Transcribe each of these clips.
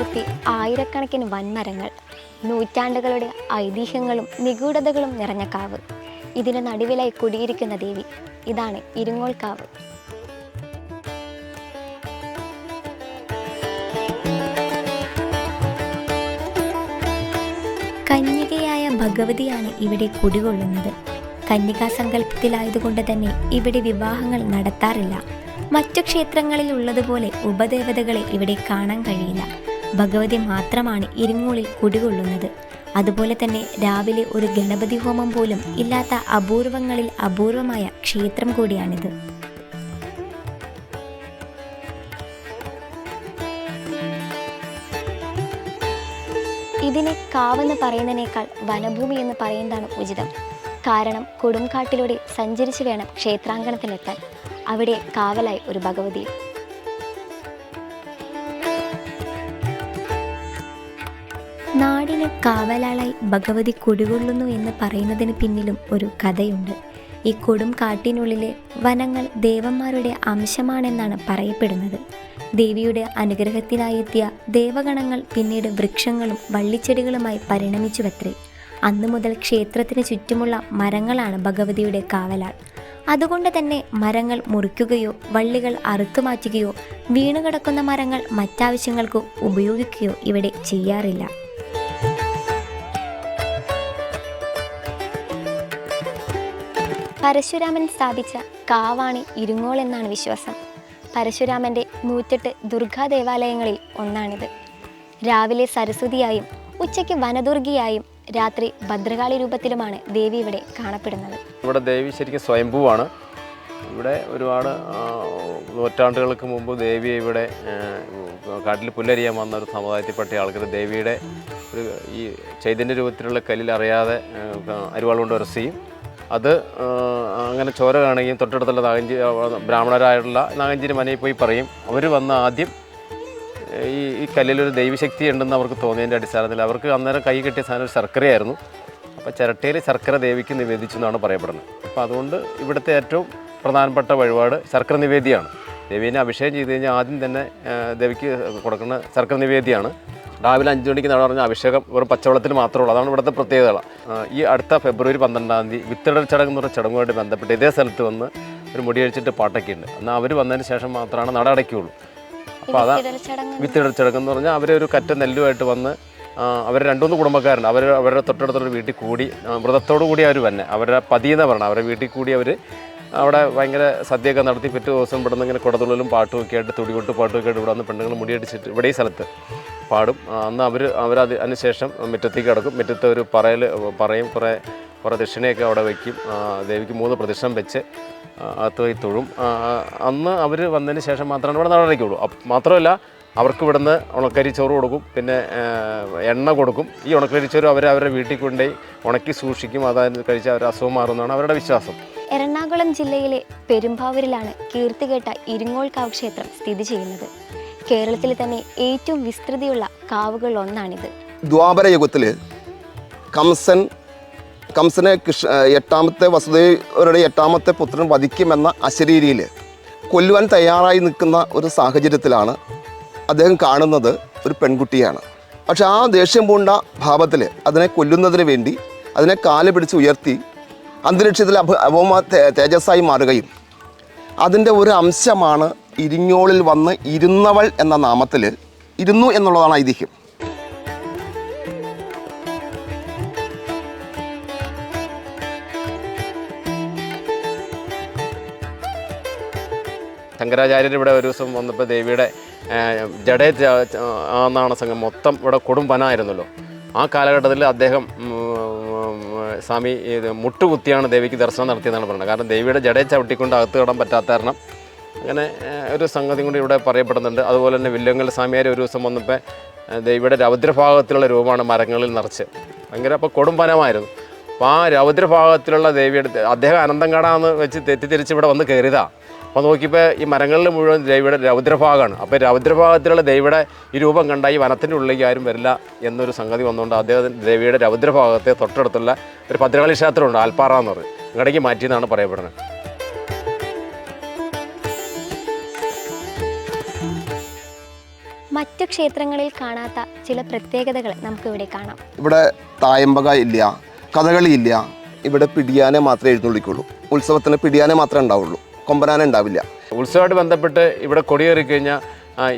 ശിരസുയർത്തി ആയിരക്കണക്കിന് വൻമരങ്ങൾ നൂറ്റാണ്ടുകളുടെ ഐതിഹ്യങ്ങളും നിഗൂഢതകളും നിറഞ്ഞ കാവ്. ഇതിന് നടുവിലായി കുടിയിരിക്കുന്ന ദേവി ഇതാണ് ഇരുങ്ങോൾ കാവ്. കന്യകയായ ഭഗവതിയാണ് ഇവിടെ കുടികൊള്ളുന്നത്. കന്യകാ സങ്കല്പത്തിലായതുകൊണ്ട് തന്നെ ഇവിടെ വിവാഹങ്ങൾ നടത്താറില്ല. മറ്റു ക്ഷേത്രങ്ങളിൽ ഉള്ളതുപോലെ ഉപദേവതകളെ ഇവിടെ കാണാൻ കഴിയില്ല. ഭഗവതി മാത്രമാണ് ഇരുങ്ങോളിൽ കുടികൊള്ളുന്നത്. അതുപോലെ തന്നെ രാവിലെ ഒരു ഗണപതി ഹോമം പോലും ഇല്ലാത്ത അപൂർവങ്ങളിൽ അപൂർവമായ ക്ഷേത്രം കൂടിയാണിത്. ഇതിനെ കാവെന്ന് പറയുന്നതിനേക്കാൾ വനഭൂമി എന്ന് പറയുന്നതാണ് ഉചിതം. കാരണം കൊടുംകാട്ടിലൂടെ സഞ്ചരിച്ചു വേണം ക്ഷേത്രാങ്കണത്തിലെത്താൻ. അവിടെ കാവലായി ഒരു ഭഗവതി. നാടിന് കാവലാളായി ഭഗവതി കുടികൊള്ളുന്നു എന്ന് പറയുന്നതിന് പിന്നിലും ഒരു കഥയുണ്ട്. ഈ കൊടും കാട്ടിനുള്ളിലെ വനങ്ങൾ ദേവന്മാരുടെ അംശമാണെന്നാണ് പറയപ്പെടുന്നത്. ദേവിയുടെ അനുഗ്രഹത്തിനായെത്തിയ ദേവഗണങ്ങൾ പിന്നീട് വൃക്ഷങ്ങളും വള്ളിച്ചെടികളുമായി പരിണമിച്ചുവത്രേ. അന്നു മുതൽ ക്ഷേത്രത്തിന് ചുറ്റുമുള്ള മരങ്ങളാണ് ഭഗവതിയുടെ കാവലാൾ. അതുകൊണ്ട് തന്നെ മരങ്ങൾ മുറിക്കുകയോ വള്ളികൾ അറുത്തുമാറ്റുകയോ വീണുകിടക്കുന്ന മരങ്ങൾ മറ്റാവശ്യങ്ങൾക്ക് ഉപയോഗിക്കുകയോ ഇവിടെ ചെയ്യാറില്ല. പരശുരാമൻ സ്ഥാപിച്ച കാവാണി ഇരുങ്ങോൾ എന്നാണ് വിശ്വാസം. പരശുരാമന്റെ നൂറ്റെട്ട് ദുർഗാ ദേവാലയങ്ങളിൽ ഒന്നാണിത്. രാവിലെ സരസ്വതിയായും ഉച്ചയ്ക്ക് വനദുർഗിയായും രാത്രി ഭദ്രകാളി രൂപത്തിലുമാണ് ദേവി ഇവിടെ കാണപ്പെടുന്നത്. ഇവിടെ ദേവി ശരിക്കും സ്വയംഭൂവാണ്. ഇവിടെ ഒരുപാട് നൂറ്റാണ്ടുകൾക്ക് മുമ്പ് ദേവിയെ ഇവിടെ കാട്ടിൽ പുല്ലരിയാൻ വന്ന ഒരു സമുദായത്തിൽപ്പെട്ട ആൾക്കാർ ദേവിയുടെ ഒരു ഈ ചൈതന്യ രൂപത്തിലുള്ള കല്ലിൽ അറിയാതെ അരിവാൾ കൊണ്ട് ഉരസിയും അത് അങ്ങനെ ചോര കാണുകയും തൊട്ടടുത്തുള്ള നാഗഞ്ചി ബ്രാഹ്മണരായിട്ടുള്ള നാഗഞ്ചിരി മനയിൽ പോയി പറയും. അവർ വന്ന ആദ്യം ഈ ഈ കല്ലിലൊരു ദൈവശക്തി ഉണ്ടെന്ന് അവർക്ക് തോന്നിയതിന്റെ അടിസ്ഥാനത്തിൽ അവർക്ക് അന്നേരം കൈ കിട്ടിയ സാധനം ഒരു ശർക്കരയായിരുന്നു. അപ്പോൾ ചിരട്ടയിൽ ശർക്കര ദേവിക്ക് നിവേദിച്ചു എന്നാണ് പറയപ്പെടുന്നത്. അപ്പോൾ അതുകൊണ്ട് ഇവിടുത്തെ ഏറ്റവും പ്രധാനപ്പെട്ട വഴിപാട് ശർക്കര നിവേദിയാണ് ദേവീനെ അഭിഷേകം ചെയ്ത് കഴിഞ്ഞാൽ ആദ്യം തന്നെ ദേവിക്ക് കൊടുക്കുന്ന ശർക്കര നിവേദ്യമാണ്. രാവിലെ അഞ്ച് മണിക്ക് നട പറഞ്ഞ അഭിഷേകം വെറും പച്ചവെള്ളത്തിൽ മാത്രമുള്ളൂ അതാണ് ഇവിടുത്തെ പ്രത്യേകത ഈ അടുത്ത ഫെബ്രുവരി പന്ത്രണ്ടാം തീയതി വിത്തിടൽ ചടങ്ങ് എന്ന് പറഞ്ഞ ചടങ്ങുമായിട്ട് ബന്ധപ്പെട്ട് ഇതേ സ്ഥലത്ത് വന്ന് ഒരു മുടിയഴിച്ചിട്ട് പാട്ടൊക്കെ ഉണ്ട്. എന്നാൽ അവർ വന്നതിന് ശേഷം മാത്രമാണ് നട അടയ്ക്കുകയുള്ളൂ. അപ്പോൾ അതാ വിത്തിടൽ ചടങ്ങ് എന്ന് പറഞ്ഞാൽ അവരെ ഒരു കറ്റ നെല്ലുമായിട്ട് വന്ന് അവർ രണ്ടുമൂന്ന് കുടുംബക്കാരുണ്ട്. അവർ അവരുടെ തൊട്ടടുത്തുള്ള വീട്ടിൽ കൂടി വ്രതത്തോടു കൂടി അവർ വന്നെ. അവരുടെ പതിയെന്ന് പറഞ്ഞാൽ അവരുടെ വീട്ടിൽ കൂടി അവർ അവിടെ ഭയങ്കര സദ്യയൊക്കെ നടത്തി പിറ്റേ ദിവസം ഇവിടെ നിന്ന് ഇങ്ങനെ കുടതുള്ളിലും പാട്ടുമൊക്കെ ആയിട്ട് തുടികൊട്ട് പാട്ടുമൊക്കെ ആയിട്ട് ഇവിടെ വന്ന് പെണ്ണുങ്ങൾ മുടിയടിച്ചിട്ട് ഇവിടെ ഈ സ്ഥലത്ത്. പാടും. അന്ന് അവർ അവരത് അതിനുശേഷം മുറ്റത്തേക്ക് കിടക്കും. മുറ്റത്ത് ഒരു പറയൽ പറയും. കുറേ കുറേ ദക്ഷിണയൊക്കെ അവിടെ വയ്ക്കും ദേവിക്ക് മൂന്ന് പ്രദക്ഷിണം വെച്ച് അകത്ത് പോയി തൊഴും. അന്ന് അവർ വന്നതിന് ശേഷം മാത്രമാണ് ഇവിടെ നടന്നിക്കുള്ളൂ അപ്പ് മാത്രമല്ല അവർക്ക് ഇവിടുന്ന് ഉണക്കരി ചോറ് കൊടുക്കും. പിന്നെ എണ്ണ കൊടുക്കും. ഈ ഉണക്കരി ചോറ് അവർ അവരുടെ വീട്ടിൽ കൊണ്ടുപോയി ഉണക്കി സൂക്ഷിക്കും. അതായത് കഴിച്ച് അവർ അസുഖം മാറുന്നതാണ് അവരുടെ വിശ്വാസം. എറണാകുളം ജില്ലയിലെ പെരുമ്പാവൂരിലാണ് കീർത്തികേട്ട ഇരിങ്ങോൾക്കാവ് ക്ഷേത്രം സ്ഥിതി ചെയ്യുന്നത്. കേരളത്തിലെ തന്നെ ഏറ്റവും വിസ്തൃതിയുള്ള കാവുകളിൽ ഒന്നാണിത് ദ്വാപര യുഗത്തിൽ കംസൻ കംസനെ കൃഷ്ണ എട്ടാമത്തെ വസുദേവരുടെ എട്ടാമത്തെ പുത്രൻ വധിക്കുമെന്ന അശരീരിയിൽ കൊല്ലുവാൻ തയ്യാറായി നിൽക്കുന്ന ഒരു സാഹചര്യത്തിലാണ് അദ്ദേഹം കാണുന്നത് ഒരു പെൺകുട്ടിയാണ്. പക്ഷെ ആ ദേഷ്യം പൂണ്ട ഭാവത്തിൽ അതിനെ കൊല്ലുന്നതിന് വേണ്ടി അതിനെ കാൽ പിടിച്ച് ഉയർത്തി അന്തരീക്ഷത്തിൽ അഭ അഭൗമ തേജസ്സായി മാറുകയും അതിന്റെ ഒരു അംശമാണ് ഇരിഞ്ഞോളിൽ വന്ന് ഇരുന്നവൾ എന്ന നാമത്തിൽ ഇരുന്നു എന്നുള്ളതാണ് ഐതിഹ്യം. ശങ്കരാചാര്യർ ഇവിടെ ഒരു ദിവസം വന്നപ്പോൾ ദേവിയുടെ ജഡേ എന്നാണ് സംഘം മൊത്തം ഇവിടെ കൊടും വനായിരുന്നല്ലോ. ആ കാലഘട്ടത്തിൽ അദ്ദേഹം സ്വാമി ഇത് മുട്ടുകുത്തിയാണ് ദേവിക്ക് ദർശനം നടത്തിയെന്നാണ് പറയുന്നത് കാരണം ദേവിയുടെ ജഡയെ ചവിട്ടിക്കൊണ്ട് അകത്ത് കിടാൻ പറ്റാത്ത കാരണം അങ്ങനെ ഒരു സംഗതി കൂടി ഇവിടെ പറയപ്പെടുന്നുണ്ട്. അതുപോലെ തന്നെ വില്ലങ്കൽ സ്വാമിയാർ ഒരു ദിവസം വന്നപ്പോൾ ദൈവയുടെ രൗദ്രഭാഗത്തിലുള്ള രൂപമാണ് മരങ്ങളിൽ നിറച്ച്. ഭയങ്കര അപ്പോൾ കൊടുമ്പനമായിരുന്നു അപ്പോൾ ആ രൗദ്രഭാഗത്തിലുള്ള ദേവിയുടെ അദ്ദേഹം അനന്തംകാടാന്ന് വെച്ച് തെറ്റിദ്ധരിച്ച് ഇവിടെ വന്ന് കയറിയതാണ് അപ്പോൾ നോക്കിയപ്പോൾ ഈ മരങ്ങളിൽ മുഴുവൻ ദേവിയുടെ രൗദ്രഭാഗമാണ്. അപ്പോൾ രൗദ്രഭാഗത്തിലുള്ള ദേവിയുടെ ഈ രൂപം കണ്ട ഈ വനത്തിന്റെ ഉള്ളിലേക്ക് ആരും വരില്ല എന്നൊരു സംഗതി വന്നുകൊണ്ട് അദ്ദേഹം ദേവിയുടെ രൗദ്രഭാഗത്തെ തൊട്ടടുത്തുള്ള ഒരു ഭദ്രകാളി ക്ഷേത്രമുണ്ട് ആൽപ്പാറ എന്ന് പറയും. ഇങ്ങടേക്ക് മാറ്റിയെന്നാണ് പറയപ്പെടുന്നത്. മറ്റു ക്ഷേത്രങ്ങളിൽ കാണാത്ത ചില പ്രത്യേകതകൾ നമുക്ക് ഇവിടെ കാണാം. ഇവിടെ തായമ്പക ഇല്ല കഥകളി ഇല്ല. ഇവിടെ പിടിയാനെ മാത്രമേ എഴുന്നള്ളിക്കുള്ളൂ. ഉത്സവത്തിന് പിടിയാനെ മാത്രമേ ഉണ്ടാവുള്ളൂ. കൊമ്പനാനെ ഉണ്ടാവില്ല. ഉത്സവമായിട്ട് ബന്ധപ്പെട്ട് ഇവിടെ കൊടിയേറി കഴിഞ്ഞാൽ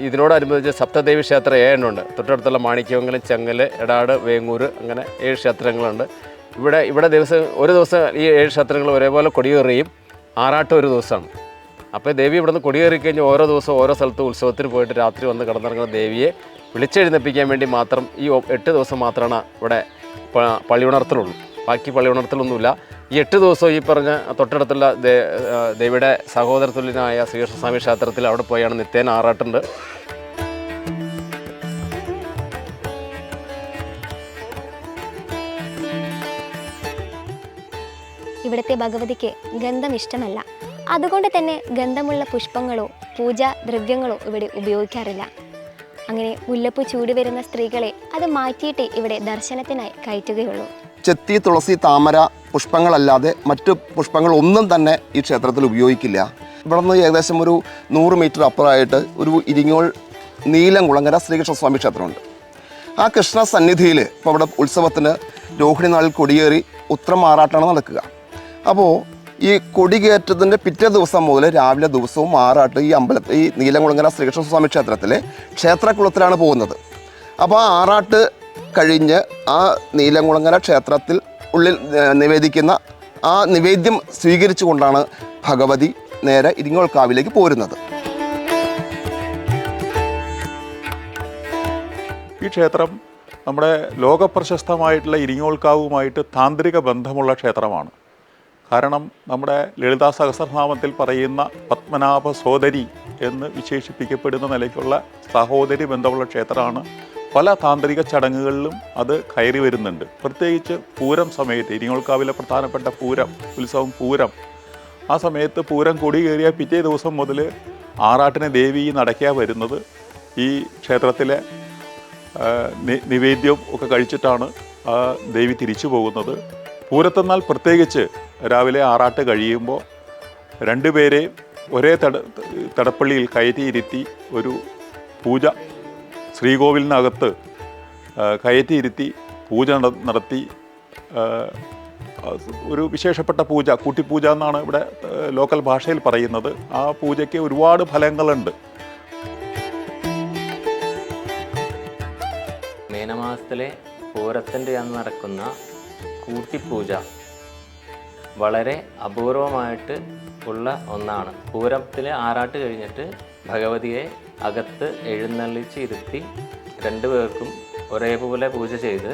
ഇതിനോടനുബന്ധിച്ച് സപ്തദേവി ക്ഷേത്രം ഏഴെണ്ണമുണ്ട് തൊട്ടടുത്തുള്ള മാണിക്യമംഗലം ചെങ്ങൽ എടാട് വേങ്ങൂർ അങ്ങനെ ഏഴ് ക്ഷേത്രങ്ങളുണ്ട്. ഇവിടെ ഇവിടെ ദിവസം ഒരു ദിവസം ഈ ഏഴ് ക്ഷേത്രങ്ങൾ ഒരേപോലെ കൊടിയേറിയും ആറാട്ട് ഒരു ദിവസമാണ്. അപ്പോൾ ദേവി ഇവിടുന്ന് കൊടിയേറി കഴിഞ്ഞ് ഓരോ ദിവസവും ഓരോ സ്ഥലത്ത് ഉത്സവത്തിന് പോയിട്ട് രാത്രി വന്ന് കിടന്നിറങ്ങുന്ന ദേവിയെ വിളിച്ചെഴുന്നപ്പിക്കാൻ വേണ്ടി മാത്രം ഈ എട്ട് ദിവസം മാത്രമാണ് ഇവിടെ പള്ളി ഉണർത്തലുള്ളൂ ബാക്കി പള്ളി ഉണർത്തലൊന്നുമില്ല ഈ എട്ട് ദിവസവും ഈ പറഞ്ഞ തൊട്ടടുത്തുള്ള ദേവിയുടെ സഹോദരത്തുല്യനായ ശ്രീകൃഷ്ണസ്വാമി ക്ഷേത്രത്തിൽ അവിടെ പോയാണ് നിത്യേന ആറാട്ടുണ്ട്. ഇവിടുത്തെ ഭഗവതിക്ക് ഗന്ധം ഇഷ്ടമല്ല. അതുകൊണ്ട് തന്നെ ഗന്ധമുള്ള പുഷ്പങ്ങളോ പൂജാ ദ്രവ്യങ്ങളോ ഇവിടെ ഉപയോഗിക്കാറില്ല. അങ്ങനെ മുല്ലപ്പൂ ചൂടി വരുന്ന സ്ത്രീകളെ അത് മാറ്റിയിട്ട് ഇവിടെ ദർശനത്തിനായി കയറ്റുകയുള്ളൂ. ചെത്തി തുളസി താമര പുഷ്പങ്ങളല്ലാതെ മറ്റു പുഷ്പങ്ങൾ ഒന്നും തന്നെ ഈ ക്ഷേത്രത്തിൽ ഉപയോഗിക്കില്ല. ഇവിടെ നിന്ന് ഏകദേശം ഒരു നൂറ് മീറ്റർ അപ്പുറമായിട്ട് ഒരു ഇരിങ്ങോൾ നീലംകുളങ്ങര ശ്രീകൃഷ്ണസ്വാമി ക്ഷേത്രമുണ്ട്. ആ കൃഷ്ണ സന്നിധിയിൽ ഇപ്പോൾ ഇവിടെ ഉത്സവത്തിന് രോഹിണി നാളിൽ കൊടിയേറി ഉത്തരം മാറാട്ടാണ് നടക്കുക. അപ്പോൾ ഈ കൊടികയറ്റത്തിന്റെ പിറ്റേ ദിവസം മുതൽ രാവിലെ ദിവസവും ആറാട്ട് ഈ അമ്പലത്തിൽ ഈ നീലംകുളങ്ങര ശ്രീകൃഷ്ണസ്വാമി ക്ഷേത്രത്തിലെ ക്ഷേത്രക്കുളത്തിലാണ് പോകുന്നത്. അപ്പോൾ ആ ആറാട്ട് കഴിഞ്ഞ് ആ നീലംകുളങ്ങര ക്ഷേത്രത്തിൽ ഉള്ളിൽ നിവേദിക്കുന്ന ആ നിവേദ്യം സ്വീകരിച്ചു സ്വീകരിച്ചുകൊണ്ടാണ് ഭഗവതി നേരെ ഇരിങ്ങോൾക്കാവിലേക്ക് പോരുന്നത്. ഈ ക്ഷേത്രം നമ്മുടെ ലോകപ്രശസ്തമായിട്ടുള്ള ഇരിങ്ങോൾക്കാവുമായിട്ട് താന്ത്രിക ബന്ധമുള്ള ക്ഷേത്രമാണ്. കാരണം നമ്മുടെ ലളിതാ സഹസ്രനാമത്തിൽ പറയുന്ന പത്മനാഭ സോദരി എന്ന് വിശേഷിപ്പിക്കപ്പെടുന്ന നിലയ്ക്കുള്ള സഹോദരി ബന്ധമുള്ള ക്ഷേത്രമാണ്. പല താന്ത്രിക ചടങ്ങുകളിലും അത് കയറി വരുന്നുണ്ട്. പ്രത്യേകിച്ച് പൂരം സമയത്ത് ഇരിങ്ങോൾക്കാവിലെ പ്രധാനപ്പെട്ട പൂരം ഉത്സവം പൂരം. ആ സമയത്ത് പൂരം കൊടി കയറിയ പിറ്റേ ദിവസം മുതൽ ആറാട്ടിനെ ദേവി നടക്കുക വരുന്നത്. ഈ ക്ഷേത്രത്തിലെ നിവേദ്യം ഒക്കെ കഴിച്ചിട്ടാണ് ദേവി തിരിച്ചു പോകുന്നത്. പൂരത്തെന്നാൽ പ്രത്യേകിച്ച് രാവിലെ ആറാട്ട് കഴിയുമ്പോൾ രണ്ടുപേരെയും ഒരേ തട തടപ്പള്ളിയിൽ കയറ്റിയിരുത്തി ഒരു പൂജ ശ്രീകോവിലിനകത്ത് കയറ്റിയിരുത്തി പൂജ നടത്തി ഒരു വിശേഷപ്പെട്ട പൂജ കൂട്ടിപ്പൂജ എന്നാണ് ഇവിടെ ലോക്കൽ ഭാഷയിൽ പറയുന്നത്. ആ പൂജയ്ക്ക് ഒരുപാട് ഫലങ്ങളുണ്ട്. മീനമാസത്തിലെ പൂരത്തിന്റെ അന്ന് നടക്കുന്ന കൂട്ടിപ്പൂജ വളരെ അപൂർവമായിട്ട് ഉള്ള ഒന്നാണ്. പൂരത്തിൽ ആറാട്ട് കഴിഞ്ഞിട്ട് ഭഗവതിയെ അകത്ത് എഴുന്നള്ളിച്ച് ഇരുത്തി രണ്ടു പേർക്കും ഒരേപോലെ പൂജ ചെയ്ത്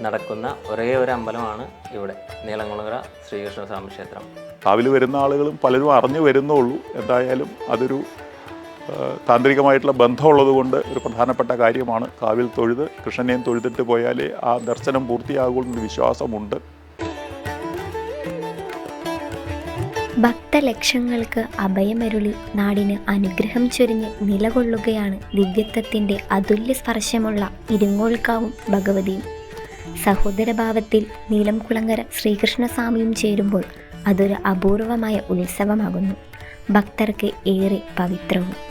നടക്കുന്ന ഒരേ ഒരു അമ്പലമാണ് ഇവിടെ നീലംകുളങ്ങര ശ്രീകൃഷ്ണസ്വാമി ക്ഷേത്രം. രാവിലെ വരുന്ന ആളുകളും പലരും അറിഞ്ഞു വരുന്നുള്ളൂ. എന്തായാലും അതൊരു താന്ത്രികമായിട്ടുള്ള ബന്ധമുള്ളത് കൊണ്ട് ഒരു പ്രധാനപ്പെട്ട കാര്യമാണ് കാവിൽ തൊഴുത് കൃഷ്ണനെയും തൊഴുതിട്ട് പോയാലേ ആ ദർശനം പൂർത്തിയാകുമെന്നൊരു വിശ്വാസമുണ്ട്. ഭക്തലക്ഷങ്ങൾക്ക് അഭയമരുളി നാടിന് അനുഗ്രഹം ചൊരിഞ്ഞ് നിലകൊള്ളുകയാണ് ദിവ്യത്വത്തിന്റെ അതുല്യ സ്പർശമുള്ള ഇരുങ്ങോൾക്കാവും ഭഗവതിയും. സഹോദരഭാവത്തിൽ നീലംകുളങ്ങര ശ്രീകൃഷ്ണസ്വാമിയും ചേരുമ്പോൾ അതൊരു അപൂർവമായ ഉത്സവമാകുന്നു. ഭക്തർക്ക് ഏറെ പവിത്രവും.